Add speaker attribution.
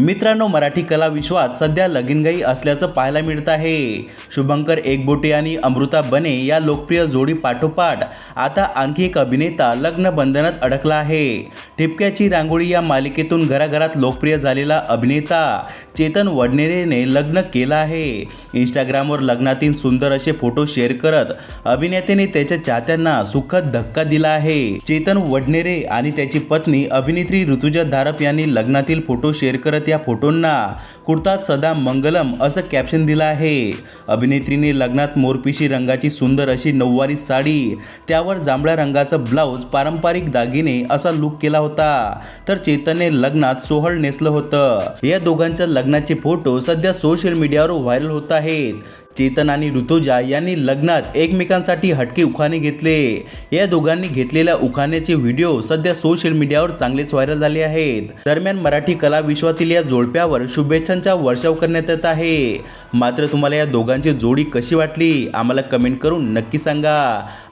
Speaker 1: मित्रांनो मराठी कला विश्वात सध्या लगीनगाई असल्याचं पाहायला मिळत आहे. शुभंकर एकबोटे आणि अमृता बने या लोकप्रिय जोडी पाठोपाठ आता आणखी एक अभिनेता लग्न बंधनात अडकला आहे. ठिपक्याची रांगोळी या मालिकेतून घराघरात लोकप्रिय झालेला अभिनेता चेतन वडनेरेने लग्न केलं आहे. इंस्टाग्रामवर लग्नातील सुंदर असे फोटो शेअर करत अभिनेत्याने त्याच्या चाहत्यांना सुखद धक्का दिला आहे. चेतन वडनेरे आणि त्याची पत्नी अभिनेत्री ऋतुजा धारप यांनी लग्नातील फोटो शेअर करत या फोटोंना कुर्तात सदा मंगलम असं कॅप्शन दिलं आहे. अभिनेत्रीने लग्नात मोरपिशी रंगाची सुंदर अशी नऊवारी साडी त्यावर जांभळ्या रंगाचं ब्लाऊज पारंपरिक दागिने असा लुक केला होता. तर चेतनने लग्नात सोहळ नेसलं होतं. या दोघांच्या लग्नाचे फोटो सध्या सोशल मीडियावर व्हायरल होत आहेत. चेतन आणि ऋतुजा यांनी लग्नात एकमेकांसाठी हटके उखाणे घेतले. या दोघांनी घेतलेल्या उखाण्याचे व्हिडिओ सध्या सोशल मीडियावर चांगलेच व्हायरल झाले आहेत. दरम्यान मराठी कला विश्वातील या जोडप्यावर शुभेच्छांचा वर्षाव करण्यात येत आहे. मात्र तुम्हाला या दोघांची जोडी कशी वाटली? आम्हाला कमेंट करून नक्की सांगा.